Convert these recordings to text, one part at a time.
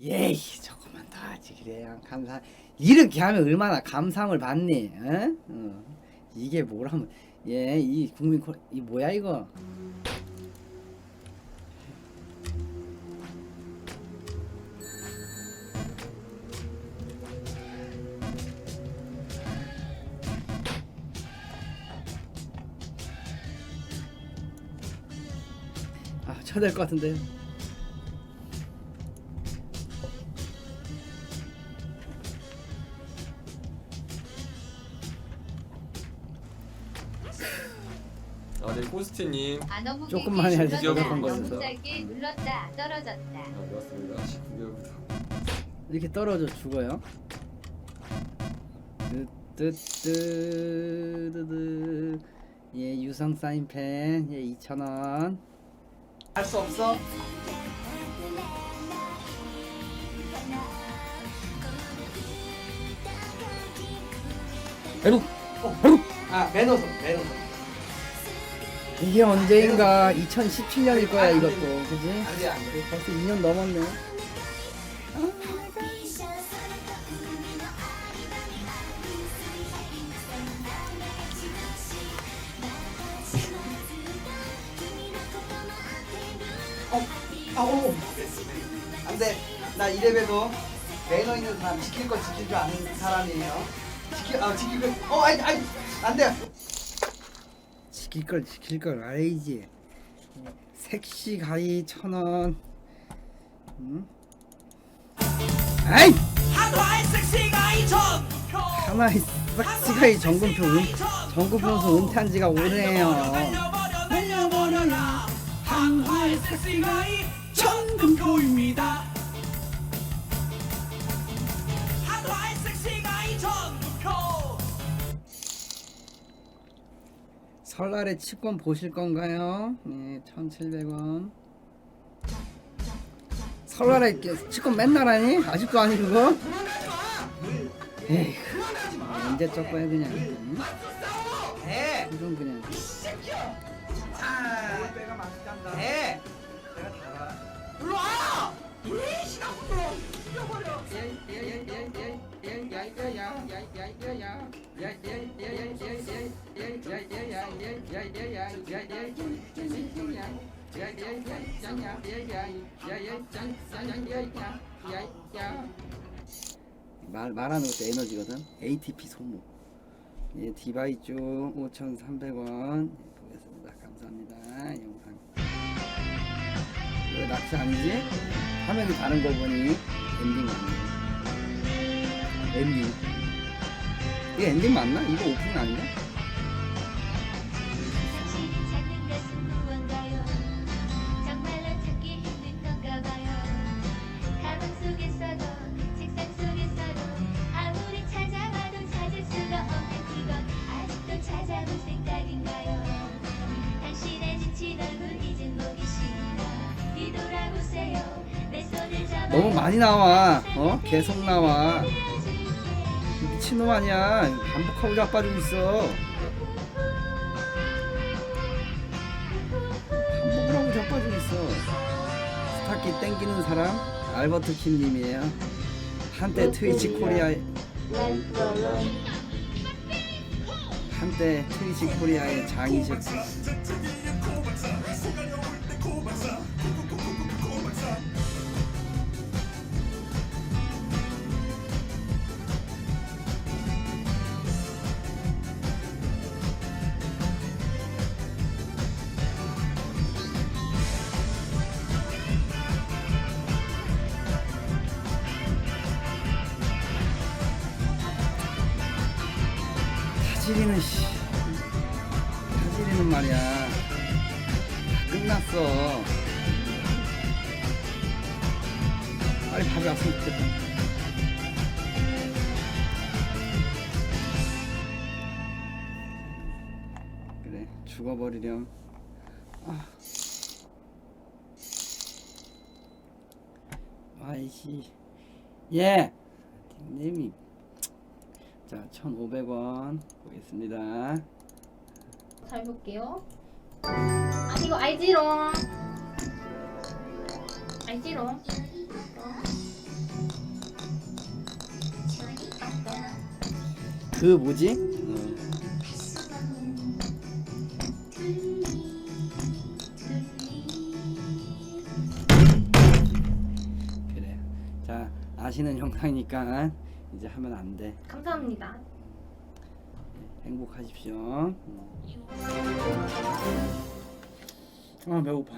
예이 조금만 더 하지 그래야 감사 이렇게 하면 얼마나 감상을 받니 어? 어. 이게 뭐라면 예이 국민 코- 이 뭐야 이거 아 쳐야 될 것 같은데 아, 네, 코스트님. 안어묵이 조금만 해야지. 조금만 너무 거려서. 짧게 눌렀다 떨어졌다 아, 좋았습니다. 19개월부터. 이렇게 떨어져 죽어요. 뜨뜨뜨뜨뜨 예 유성 사인펜 예 2,000원 할 수 없어? 배로 배로 아 매너서 매너서 이게 언제인가? 2017년일 거야 이것도. 그지? 벌써 2년 넘었네. 아우 안돼. 나 이래봬도 매너 있는 사람 지킬 거 지킬 줄 아는 사람이에요. 지킬 아 지킬 거어 아이 아이 안돼 지킬 걸 지킬 걸. 알지? 섹시 가이 천 원. 응? 아이! 하나의 섹시 가 이천 하나의 섹시 가이 정금표 은 정금표에서 은퇴한 지가 오래요. 날려버려 날려버려야 한화의 섹시 가 이천금표입니다 설날에 치권 보실 건가요? 네, 1,700원. 설날에 치권 맨날 하니? 아직도 아니 그거? 에휴, 언제 적 거야 그냥. 응? 이건 그냥. 아, 빼가 맛있단다. 해. 내가 달아. 일로 와. 이 시간부터 죽여버려. 말 말하는 것도 에너지거든. ATP 소모. 예, 디바이쭈 5,300원 보겠습니다. 감사합니다. 영상. 이거 낚시 아니지? 화면이 다른 거 보니 엔딩 맞네. 엔딩. 이게 엔딩 맞나? 이거 오프닝 아니야? 너무 많이 나와. 어? 계속 나와. 미친놈 아니야. 반복하고 자빠지고 있어. 반복을 하고 자빠지고 있어. 스타키 땡기는 사람 알버트 킴님이에요. 한때 트위치 코리아 한때 트위치 코리아의 장이셨어. 타지리는 씨. 타지리는 말이야. 다 끝났어. 빨리 밥이 왔으면 좋겠다. 그래 죽어버리렴. 아. 아이씨. 예. 닉네임이 자, 1,500원 보겠습니다. 잘 볼게요. 아 이거 알지롱. 알지롱. 그 뭐지? 그래. 자, 아시는 영상이니까 이제 하면 안 돼. 감사합니다. 행복하십시오. 음. 아 배고파.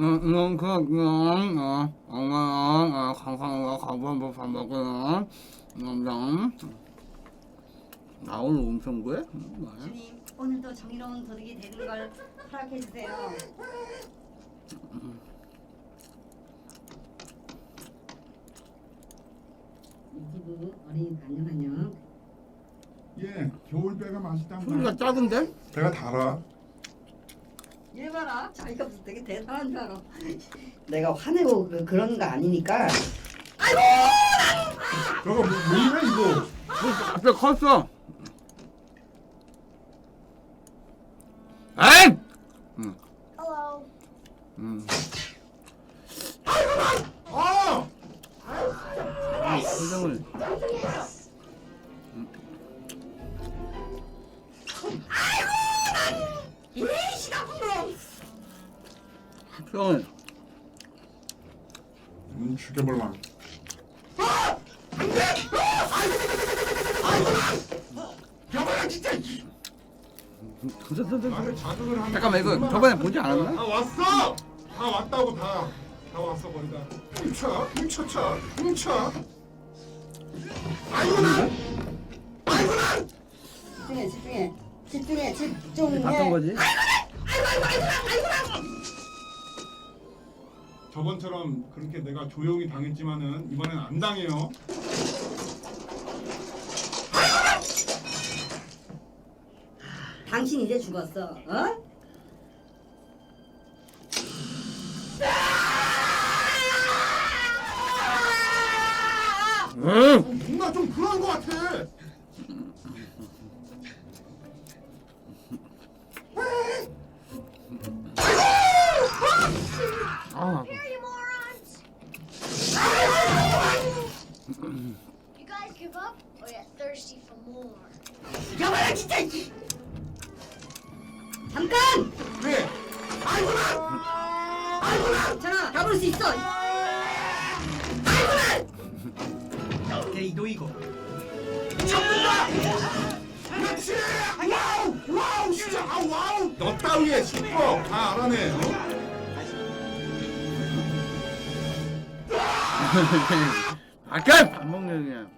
응, 응, 그, 응, 어, 엄마, 어, 감사합니다. 가보면 밥 먹어요. 응, 나 오늘 엄청 구해? 주님 오늘도 정의로운 도둑이 되는 걸 허락해 주세요. 이지부 어린이 안녕 안녕. 예, 겨울배가 맛있단 소리가 말이야. 작은데? 배가 달아. 얘 봐라 자기가 무슨 되게 대단한 줄 알아. 내가 화내고 그, 그런 거 아니니까. 저거 뭐, 뭐냐 이거? 갑자기 컸어. 에이! 응. Hello. 응. 아! 표정을. 표정을. 음, 죽여볼라. 여봐라 진짜. 나를 자극을 하는. 잠깐만 이거 저번에 보지 않았나? 다 왔어. 다 왔다고 다. 다 왔어 거의 다. 훔쳐, 훔쳐쳐, 훔쳐. 집중해 집중해 집중해 집중해. 봤던 거지? 저번처럼 그렇게 내가 조용히 당했지만은 이번엔 안 당해요. 당신 이제 죽었어. 어? 아. 아, You morons! you guys give up or you're thirsty for more? 여봐라 진짜. 잠깐. 왜? 괜찮아 잡을 수 있어. 그렇지! 너 따위에 슈퍼! 다 알아내! 어? 아까 밥 먹는 그냥.